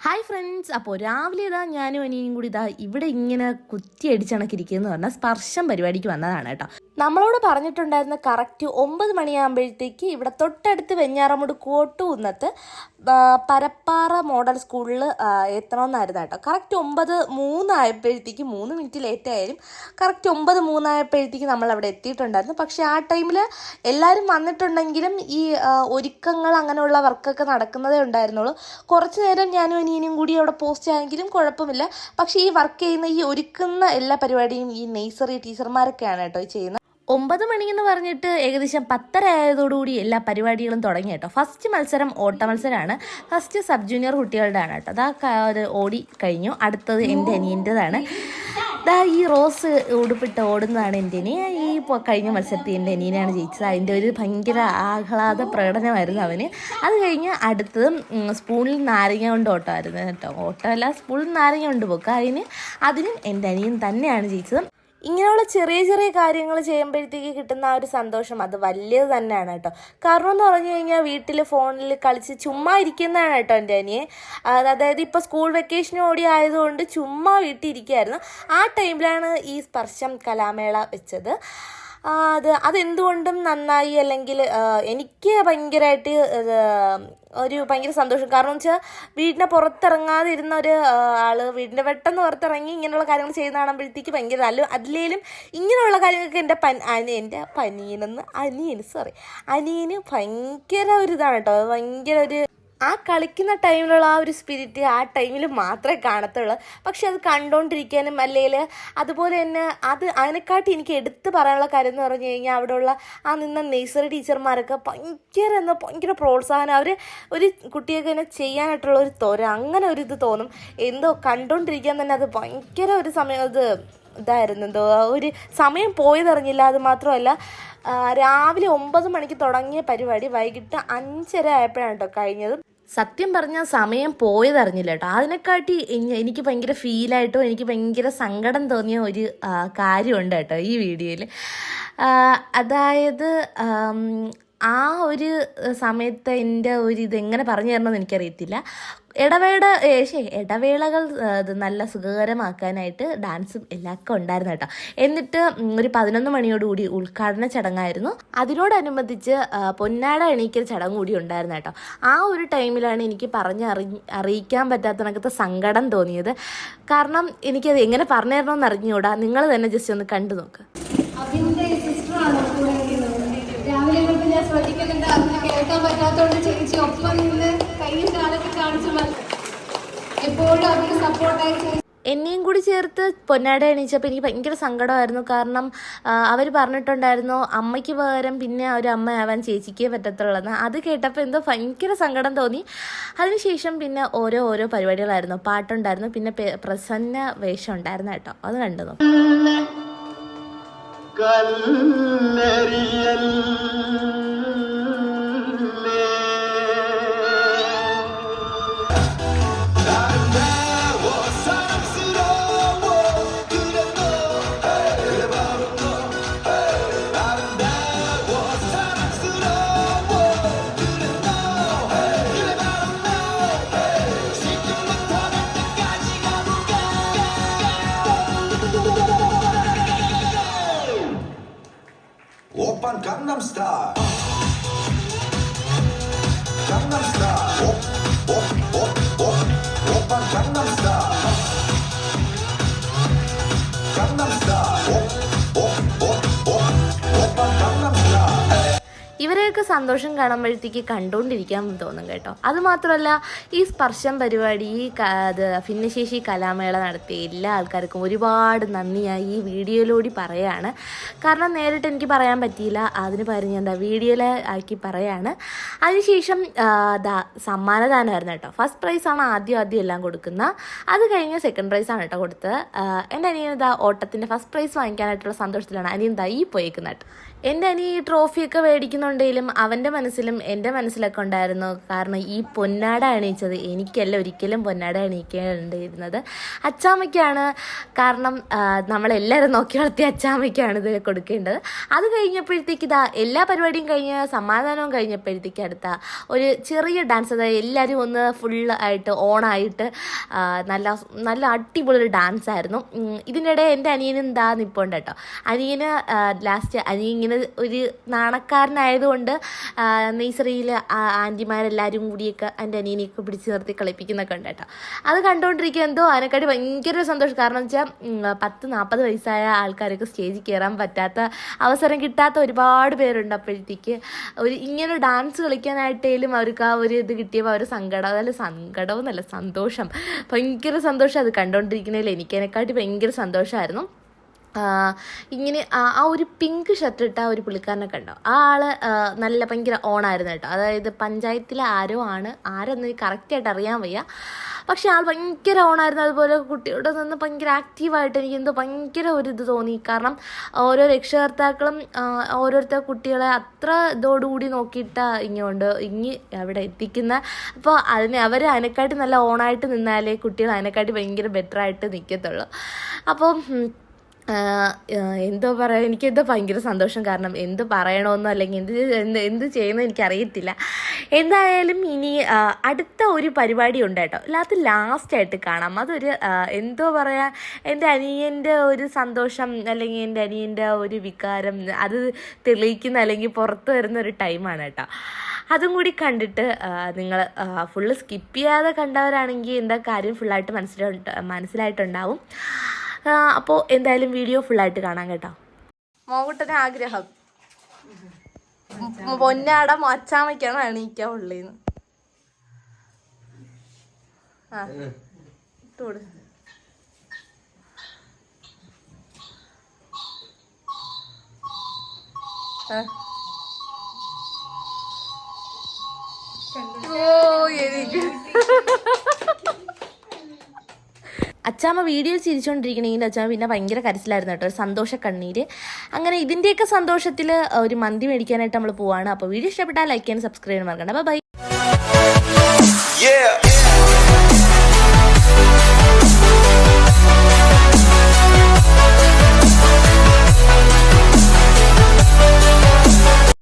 Hi friends അപ്പോൾ രാവിലെ ഇതാ ഞാനും അനിയും കൂടി ഇതാ ഇവിടെ ഇങ്ങനെ കുത്തി കുത്തിയടിച്ചണക്കിരിക്കുന്നു പറഞ്ഞാൽ സ്പർശം പരിപാടിക്ക് വന്നതാണ് കേട്ടോ. നമ്മളോട് പറഞ്ഞിട്ടുണ്ടായിരുന്ന കറക്റ്റ് ഒമ്പത് മണിയാകുമ്പോഴത്തേക്ക് ഇവിടെ തൊട്ടടുത്ത് വെഞ്ഞാറമൂട് കോട്ടൂന്നത്ത് പരപ്പാറ മോഡൽ സ്കൂളിൽ എത്തണമെന്നായിരുന്നു കേട്ടോ. കറക്റ്റ് ഒമ്പത് മൂന്നായപ്പോഴത്തേക്ക് മൂന്ന് മിനിറ്റ് ലേറ്റ് ആയാലും കറക്റ്റ് ഒമ്പത് മൂന്നായപ്പോഴത്തേക്ക് നമ്മൾ അവിടെ എത്തിയിട്ടുണ്ടായിരുന്നു. പക്ഷേ ആ ടൈമിൽ എല്ലാവരും വന്നിട്ടുണ്ടെങ്കിലും ഈ ഒരുക്കങ്ങൾ അങ്ങനെയുള്ള വർക്കൊക്കെ നടക്കുന്നതേ ഉണ്ടായിരുന്നുള്ളൂ. കുറച്ച് നേരം ഞാനും ഇനിയും കൂടി അവിടെ പോസ്റ്റ് ആയെങ്കിലും കുഴപ്പമില്ല. പക്ഷേ ഈ വർക്ക് ചെയ്യുന്ന ഈ ഒരുക്കുന്ന എല്ലാ പരിപാടിയും ഈ നെയ്സറി ടീച്ചർമാരൊക്കെയാണ് കേട്ടോ ചെയ്യുന്നത്. ഒമ്പത് മണി എന്ന് പറഞ്ഞിട്ട് ഏകദേശം പത്തര ആയതോടുകൂടി എല്ലാ പരിപാടികളും തുടങ്ങി കേട്ടോ. ഫസ്റ്റ് മത്സരം ഓട്ട മത്സരമാണ്. ഫസ്റ്റ് സബ് ജൂനിയർ കുട്ടികളുടെ ആണ് കേട്ടോ. അതാ ഓടി കഴിഞ്ഞു. അടുത്തത് എന്റെ അനിയന്റെതാണ്. ദാ ഈ റോസ് ഉടുപ്പിട്ട് ഓടുന്നതാണ് എന്റെ അനിയ ഈ കഴിഞ്ഞ മത്സരത്തിൽ എന്റെ അനിയനാണ് ജയിച്ചത്. അതിന്റെ ഒരു ഭയങ്കര ആഹ്ലാദ പ്രകടനമായിരുന്നു അവന്. അത് കഴിഞ്ഞ് അടുത്തത് സ്പൂണിൽ നാരങ്ങ കൊണ്ട് ഓട്ടമായിരുന്നു കേട്ടോ. ഓട്ടമല്ല സ്പൂണിൽ നാരങ്ങ കൊണ്ട് പോക്കുക അതിന് അതിനും എന്റെ അനിയൻ തന്നെയാണ് ജയിച്ചത്. ഇങ്ങനെയുള്ള ചെറിയ ചെറിയ കാര്യങ്ങൾ ചെയ്യുമ്പോഴത്തേക്ക് കിട്ടുന്ന ആ ഒരു സന്തോഷം അത് വലിയത് തന്നെയാണ് കേട്ടോ. കാരണം എന്ന് പറഞ്ഞു കഴിഞ്ഞാൽ വീട്ടിൽ ഫോണിൽ കളിച്ച് ചുമ്മാ ഇരിക്കുന്നതാണ് കേട്ടോ എന്റെ അനിയെ അതായത് ഇപ്പോൾ സ്കൂൾ വെക്കേഷൻ ഓടി ആയതുകൊണ്ട് ചുമ്മാ വീട്ടിൽ ആ ടൈമിലാണ് ഈ സ്പർശം കലാമേള വെച്ചത്. അത് അതെന്തുകൊണ്ടും നന്നായി അല്ലെങ്കിൽ എനിക്ക് ഭയങ്കരമായിട്ട് ഒരു ഭയങ്കര സന്തോഷം. കാരണം വെച്ചാൽ വീടിനെ പുറത്തിറങ്ങാതെ ഇരുന്ന ഒരു ആൾ വീടിന്റെ പെട്ടെന്ന് പുറത്തിറങ്ങി ഇങ്ങനെയുള്ള കാര്യങ്ങൾ ചെയ്യുന്ന കാണുമ്പോഴത്തേക്ക് ഭയങ്കര നല്ല അതിലേലും ഇങ്ങനെയുള്ള കാര്യങ്ങൾക്ക് എന്റെ പൻ എന്റെ പനീനെന്ന് അനിയന് സോറി അനിയന് ഭയങ്കര ഒരു ഇതാണ് കേട്ടോ. ഭയങ്കര ഒരു ആ കളിക്കുന്ന ടൈമിലുള്ള ആ ഒരു സ്പിരിറ്റ് ആ ടൈമിൽ മാത്രമേ കാണത്തുള്ളൂ. പക്ഷെ അത് കണ്ടുകൊണ്ടിരിക്കാനും അല്ലെങ്കിൽ അതുപോലെ തന്നെ അത് അതിനെക്കാട്ടി എനിക്ക് എടുത്തു പറയാനുള്ള കാര്യം എന്ന് പറഞ്ഞു കഴിഞ്ഞാൽ അവിടെയുള്ള ആ നിന്ന നേഴ്സറി ടീച്ചർമാരൊക്കെ ഭയങ്കര എന്താ ഭയങ്കര പ്രോത്സാഹനം. അവർ ഒരു കുട്ടിയൊക്കെ തന്നെ ചെയ്യാനായിട്ടുള്ള ഒരു തോര അങ്ങനെ ഒരു ഇത് തോന്നും. എന്തോ കണ്ടുകൊണ്ടിരിക്കാൻ തന്നെ അത് ഭയങ്കര ഒരു സമയം അത് ഇതായിരുന്നു. എന്തോ ഒരു സമയം പോയതറിഞ്ഞില്ല അത് മാത്രമല്ല രാവിലെ ഒമ്പത് മണിക്ക് തുടങ്ങിയ പരിപാടി വൈകിട്ട് അഞ്ചര ആയപ്പോഴാണ് കേട്ടോ കഴിഞ്ഞത്. സത്യം പറഞ്ഞാൽ സമയം പോയതറിഞ്ഞില്ല കേട്ടോ. അതിനെക്കാട്ടി എനി- എനിക്ക് ഭയങ്കര ഫീലായിട്ടോ എനിക്ക് ഭയങ്കര സങ്കടം തോന്നിയ ഒരു കാര്യമുണ്ട് കേട്ടോ ഈ വീഡിയോയിൽ അതായത് ആം, ഒരു സമയത്ത് എന്റെ ഒരു ഇത് എങ്ങനെ പറഞ്ഞു തരണമെന്ന് എനിക്കറിയത്തില്ല. ഇടവേള ശേ ഇടവേളകൾ നല്ല സുഖകരമാക്കാനായിട്ട് ഡാൻസും എല്ലാവർക്കും ഉണ്ടായിരുന്നു കേട്ടോ. എന്നിട്ട് ഒരു പതിനൊന്ന് മണിയോടുകൂടി ഉദ്ഘാടന ചടങ്ങായിരുന്നു. അതിനോടനുബന്ധിച്ച് പൊന്നാട എണീക്കൽ ചടങ്ങ് കൂടി ഉണ്ടായിരുന്നു കേട്ടോ. ആ ഒരു ടൈമിലാണ് എനിക്ക് പറഞ്ഞ് അറി അറിയിക്കാൻ പറ്റാത്ത കണക്കത്തെ സങ്കടം തോന്നിയത്. കാരണം എനിക്കത് എങ്ങനെ പറഞ്ഞു തരണമെന്ന് അറിഞ്ഞുകൂടാ? നിങ്ങൾ തന്നെ ജസ്റ്റ് ഒന്ന് കണ്ടു നോക്ക്. തൊട്ട് ഞാൻ ശ്രദ്ധിക്കുന്നുണ്ട്. അതിന് കേൾക്കാൻ പറ്റാത്തതുകൊണ്ട് ചേച്ചി ഒപ്പം നിന്ന് കയ്യും കാലൊക്കെ കാണിച്ചു എപ്പോഴും അതിന് സപ്പോർട്ടായി എന്നെയും കൂടി ചേർത്ത് പൊന്നാട എണീച്ചപ്പോൾ എനിക്ക് ഭയങ്കര സങ്കടമായിരുന്നു. കാരണം അവർ പറഞ്ഞിട്ടുണ്ടായിരുന്നു അമ്മയ്ക്ക് പകരം പിന്നെ ഒരു അമ്മയാവാൻ ചേച്ചിക്കേ പറ്റത്തുള്ളതെന്ന് അത് കേട്ടപ്പോൾ എന്തോ ഭയങ്കര സങ്കടം തോന്നി. അതിനുശേഷം പിന്നെ ഓരോ ഓരോ പരിപാടികളായിരുന്നു. പാട്ടുണ്ടായിരുന്നു. പിന്നെ പ്രസന്ന വേഷം ഉണ്ടായിരുന്നു കേട്ടോ. അത് കണ്ടു. കല്ലെറിയൽ. Gangnam Style. സന്തോഷം കാണുമ്പോഴത്തേക്ക് കണ്ടുകൊണ്ടിരിക്കാൻ തോന്നും കേട്ടോ. അതുമാത്രമല്ല ഈ സ്പർശം പരിപാടി ഈ അത് ഭിന്നശേഷി കലാമേള നടത്തിയ എല്ലാ ആൾക്കാർക്കും ഒരുപാട് നന്ദിയായി ഈ വീഡിയോയിലൂടെ പറയാണ്. കാരണം നേരിട്ട് എനിക്ക് പറയാൻ പറ്റിയില്ല. അതിന് പകരം ഞാൻ എന്താ വീഡിയോയിൽ ആക്കി പറയാണ്. അതിനുശേഷം സമ്മാനദാനമായിരുന്നു കേട്ടോ. ഫസ്റ്റ് പ്രൈസാണ് ആദ്യം ആദ്യം എല്ലാം കൊടുക്കുന്ന അത് കഴിഞ്ഞ് സെക്കൻഡ് പ്രൈസാണ് കേട്ടോ കൊടുത്തത്. എന്റെ അനിയൻ ഇതാ ഓട്ടത്തിന്റെ ഫസ്റ്റ് പ്രൈസ് വാങ്ങിക്കാനായിട്ടുള്ള സന്തോഷത്തിലാണ്. അനിയൻ ഈ പോയേക്കുന്നത് എന്റെ അനി ഈ ട്രോഫിയൊക്കെ മേടിക്കുന്നുണ്ടെങ്കിലും അവന്റെ മനസ്സിലും എന്റെ മനസ്സിലൊക്കെ ഉണ്ടായിരുന്നു. കാരണം ഈ പൊന്നാട അണിയിച്ചത് എനിക്കല്ല ഒരിക്കലും പൊന്നാട അണിയിക്കേണ്ടിയിരുന്നത് അച്ചാമ്മയ്ക്കാണ് കാരണം നമ്മളെല്ലാവരും നോക്കി വളർത്തിയ അച്ചാമ്മയ്ക്കാണ് ഇത് കൊടുക്കേണ്ടത്. അത് കഴിഞ്ഞപ്പോഴത്തേക്ക് ഇതാ എല്ലാ പരിപാടിയും കഴിഞ്ഞ് സമാധാനവും കഴിഞ്ഞപ്പോഴത്തേക്ക് അടുത്ത ഒരു ചെറിയ ഡാൻസ് അതായത് എല്ലാവരും ഒന്ന് ഫുൾ ആയിട്ട് ഓണായിട്ട് നല്ല നല്ല അടിപൊളി ഡാൻസ് ആയിരുന്നു. ഇതിനിടെ എന്റെ അനിയനും ഇതാ നിൽപ്പുണ്ട് കേട്ടോ. അനിയന് ലാസ്റ്റ് അനിയൻ ഇങ്ങനെ ഒരു നാണക്കാരനായതുകൊണ്ട് നേഴ്സറിയിൽ ആന്റിമാരെല്ലാവരും കൂടിയൊക്കെ എന്റെ അനിയനെയൊക്കെ പിടിച്ച് നിർത്തി കളിപ്പിക്കുന്നൊക്കെ ഉണ്ട് കേട്ടോ. അത് കണ്ടുകൊണ്ടിരിക്കുക എന്തോ അതിനെക്കാട്ടി ഭയങ്കര സന്തോഷം. കാരണം വെച്ചാൽ പത്ത് നാൽപ്പത് വയസ്സായ ആൾക്കാരൊക്കെ സ്റ്റേജിൽ കയറാൻ പറ്റാത്ത അവസരം കിട്ടാത്ത ഒരുപാട് പേരുണ്ട് അപ്പോഴത്തേക്ക്. ഒരു ഇങ്ങനെ ഡാൻസ് കളിക്കാനായിട്ടേലും അവർക്ക് ആ ഒരു ഇത് കിട്ടിയപ്പോൾ അവർ സങ്കടം അതല്ല സങ്കടവും എന്നല്ല സന്തോഷം. ഭയങ്കര സന്തോഷം അത് കണ്ടുകൊണ്ടിരിക്കുന്നതിൽ എനിക്കതിനെക്കാട്ടി ഭയങ്കര സന്തോഷമായിരുന്നു ഇങ്ങനെ ആ ഒരു പിങ്ക് ഷർട്ട് ഇട്ട ഒരു പുള്ളിക്കാരനെ കണ്ടോ? ആ ആൾ നല്ല ഭയങ്കര ഓണായിരുന്നു കേട്ടോ. അതായത് പഞ്ചായത്തിലെ ആരോ ആണ്. ആരെന്ന് കറക്റ്റായിട്ട് അറിയാൻ വയ്യ. പക്ഷെ ആൾ ഭയങ്കര ഓണായിരുന്നു. അതുപോലെ കുട്ടിയോട് നിന്ന് ഭയങ്കര ആക്റ്റീവായിട്ട് എനിക്ക് എന്തോ ഭയങ്കര ഒരു ഇത് തോന്നി. കാരണം ഓരോ രക്ഷകർത്താക്കളും ഓരോരുത്തർ കുട്ടികളെ അത്ര ഇതോടുകൂടി നോക്കിയിട്ട ഇങ്ങോട്ട് ഇങ്ങി അവിടെ എത്തിക്കുന്ന. അപ്പോൾ അതിനെ അവർ അതിനെക്കാട്ടി നല്ല ഓണായിട്ട് നിന്നാലേ കുട്ടികൾ അതിനെക്കാട്ടി ഭയങ്കര ബെറ്ററായിട്ട് നിൽക്കത്തുള്ളൂ ആഹ് എന്തോ പറയാ എനിക്കെന്തോ ഭയങ്കര സന്തോഷം. കാരണം എന്ത് പറയണമെന്നോ അല്ലെങ്കിൽ എന്ത് എന്ത് എന്ത് ചെയ്യുന്നോ എനിക്കറിയത്തില്ല. എന്തായാലും ഇനി അടുത്ത ഒരു പരിപാടി ഉണ്ട് കേട്ടോ. അത് ലാസ്റ്റായിട്ട് കാണാം. അതൊരു എന്തോ പറയാ എന്റെ അനിയന്റെ ഒരു സന്തോഷം അല്ലെങ്കിൽ എന്റെ അനിയന്റെ ഒരു വികാരം അത് തെളിയിക്കുന്ന അല്ലെങ്കിൽ പുറത്ത് വരുന്ന ഒരു ടൈമാണ് കേട്ടോ. അതും കൂടി കണ്ടിട്ട് നിങ്ങൾ ഫുള്ള് സ്കിപ്പ് ചെയ്യാതെ കണ്ടവരാണെങ്കിൽ എന്താ കാര്യം ഫുള്ളായിട്ട് മനസ്സിലായിട്ട് മനസ്സിലായിട്ടുണ്ടാവും. അപ്പോൾ എന്തായാലും വീഡിയോ ഫുള്ളായിട്ട് കാണാം കേട്ടോ. മോകുട്ടന് ആഗ്രഹം. പൊന്നാട മച്ചാമയ്ക്കാണ് എണീക്കാൻ ഉള്ളേന്ന്. ആ. ഓ എനിക്ക് അച്ചാമ്മ വീഡിയോ ചിരിച്ചുകൊണ്ടിരിക്കണെങ്കിൽ അച്ചാമ്മ പിന്നെ ഭയങ്കര കരച്ചിലായിരുന്നു കേട്ടോ ഒരു സന്തോഷ കണ്ണീര് അങ്ങനെ ഇതിന്റെയൊക്കെ സന്തോഷത്തിൽ ഒരു മന്തി മേടിക്കാനായിട്ട് നമ്മൾ പോവാണ്. അപ്പോൾ വീഡിയോ ഇഷ്ടപ്പെട്ടാൽ ലൈക്ക് ചെയ്യാൻ സബ്സ്ക്രൈബ് ചെയ്യാൻ മറക്കണ്ട. Bye Yeah.